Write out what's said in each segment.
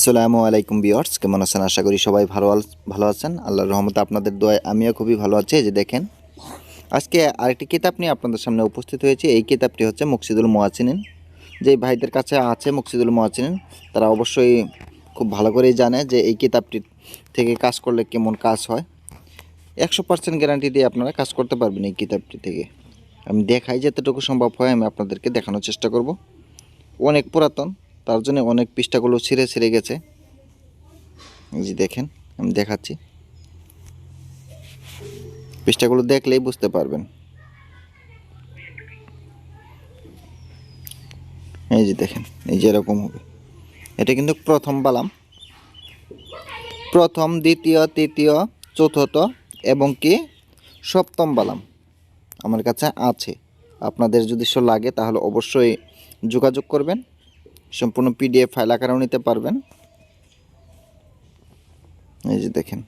আসসালামু আলাইকুম বিয়ার্স কেমন আছেন? আশা করি সবাই ভালো ভালো আছেন। আল্লাহর রহমতে আপনাদের দোয়ায় আমিও খুবই ভালো আছি। যে দেখেন, আজকে আরেকটি কিতাব নিয়ে আপনাদের সামনে উপস্থিত হয়েছে। এই কিতাবটি হচ্ছে মুকসিদুল মোয়াচিনিন যে ভাইদের কাছে আছে মুকসিদুল মোয়াচিনিন তারা অবশ্যই খুব ভালো করেই জানে যে এই কিতাবটি থেকে কাজ করলে কেমন কাজ হয়। একশো পার্সেন্ট গ্যারান্টি দিয়ে আপনারা কাজ করতে পারবেন এই কিতাবটি থেকে। আমি দেখাই যতটুকু সম্ভব হয়, আমি আপনাদেরকে দেখানোর চেষ্টা করব। অনেক পুরাতন তার জন্য অনেক পৃষ্ঠাগুলো ছিঁড়ে ছিঁড়ে গেছে। জি দেখেন, আমি দেখাচ্ছি। পৃষ্ঠাগুলো দেখলেই বুঝতে পারবেন। এই যে দেখেন, এই যে এরকম হবে। এটা কিন্তু প্রথম বালাম। প্রথম, দ্বিতীয়, তৃতীয়, চতুর্থ এবং কি সপ্তম বালাম আমার কাছে আছে। আপনাদের যদি সো লাগে তাহলে অবশ্যই যোগাযোগ করবেন। সম্পূর্ণ পিডিএফ ফাইল আকারেও নিতে পারবেন। এই যে দেখেন।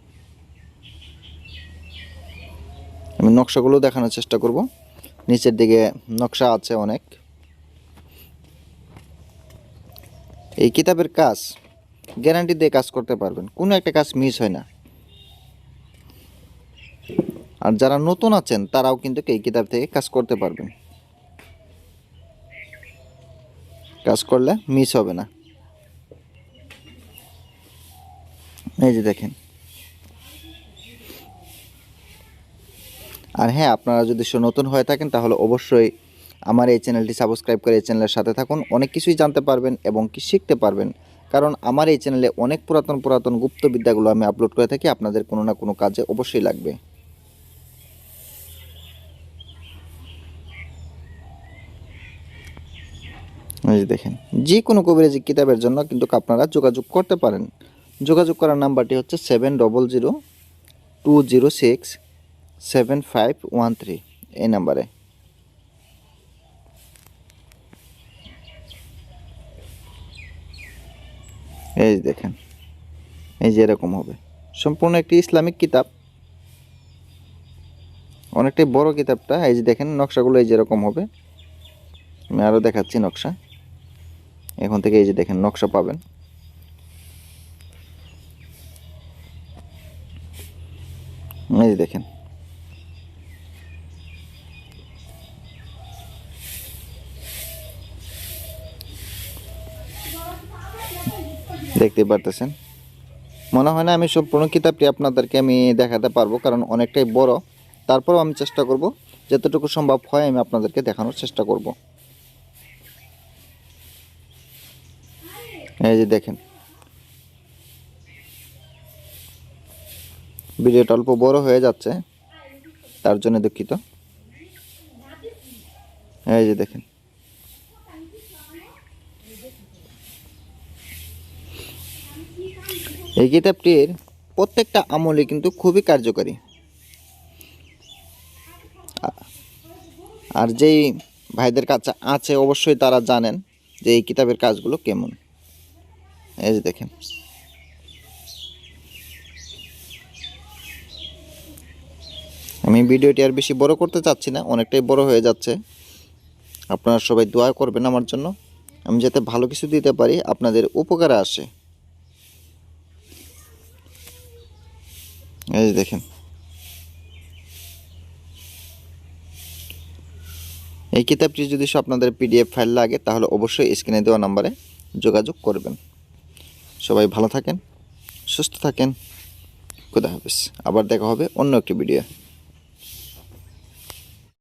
আমি নকশাগুলো দেখানোর চেষ্টা করব। নিচের দিকে নকশা আছে অনেক। এই কিতাবের কাজ গ্যারান্টি দিয়ে কাজ করতে পারবেন। কোনো একটা কাজ মিস হয় না। আর যারা নতুন আছেন, তারাও কিন্তু এই কিতাব থেকে কাজ করতে পারবেন। কাজ করলে মিস হবে না। এই যে দেখেন। আর হ্যাঁ আপনারা যদি সে নতুন হয়ে থাকেন, তাহলে অবশ্যই আমার এই চ্যানেলটি সাবস্ক্রাইব করে এই চ্যানেলের সাথে থাকুন। অনেক কিছুই জানতে পারবেন এবং কি শিখতে পারবেন। কারণ আমার এই চ্যানেলে অনেক পুরাতন পুরাতন গুপ্তবিদ্যাগুলো আমি আপলোড করে থাকি। আপনাদের কোনো না কোনো কাজে অবশ্যই লাগবে। এই যে দেখেন যে কোনো কবিরাজি কিতাবের জন্য কিন্তু আপনারা যোগাযোগ করতে পারেন। যোগাযোগ করার নাম্বারটি হচ্ছে seven double zero two zero six seven five one three এই নাম্বারে। এই দেখেন, এই যে এরকম হবে। সম্পূর্ণ একটি ইসলামিক কিতাব। অনেকটাই বড় কিতাবটা, এই যে দেখেন, নকশাগুলো এই যেরকম হবে। আমি আরও দেখাচ্ছি নকশা। এখন থেকে এই যে দেখেন, নকশা পাবেন। এই যে দেখেন। দেখতে পারতেছেন? মনে হয় না আমি সম্পূর্ণ কিতাবটি আপনাদেরকে আমি দেখাতে পারব, কারণ অনেকটাই বড়। তারপরেও আমি চেষ্টা করব, যতটুকু সম্ভব হয় আমি আপনাদেরকে দেখানোর চেষ্টা করব। এই যে দেখেন। ভিডিওটা অল্প বড় হয়ে যাচ্ছে, তার জন্য দুঃখিত। এই যে দেখেন। এই কিতাবটির প্রত্যেকটা আমলে কিন্তু খুবই কার্যকারী। আর যেই ভাইদের কাছে আছে, অবশ্যই তারা জানেন যে এই কিতাবের কাজগুলো কেমন। এই যে দেখেন। আমি ভিডিওটি আর বেশি বড় করতে চাচ্ছি না, অনেকটাই বড় হয়ে যাচ্ছে। আপনারা সবাই দোয়া করবেন আমার জন্য। আমি যাতে ভালো কিছু দিতে পারি, আপনাদের উপকারে আসে। এই যে দেখেন। এই কিতাবটি যদি আপনাদের পিডিএফ ফাইল লাগে, তাহলে অবশ্যই স্ক্রিনে দেওয়া নাম্বারে যোগাযোগ করবেন। সবাই ভালো থাকেন সুস্থ থাকেন। খুদা হাফিজ। আবার দেখা হবে অন্য একটি ভিডিও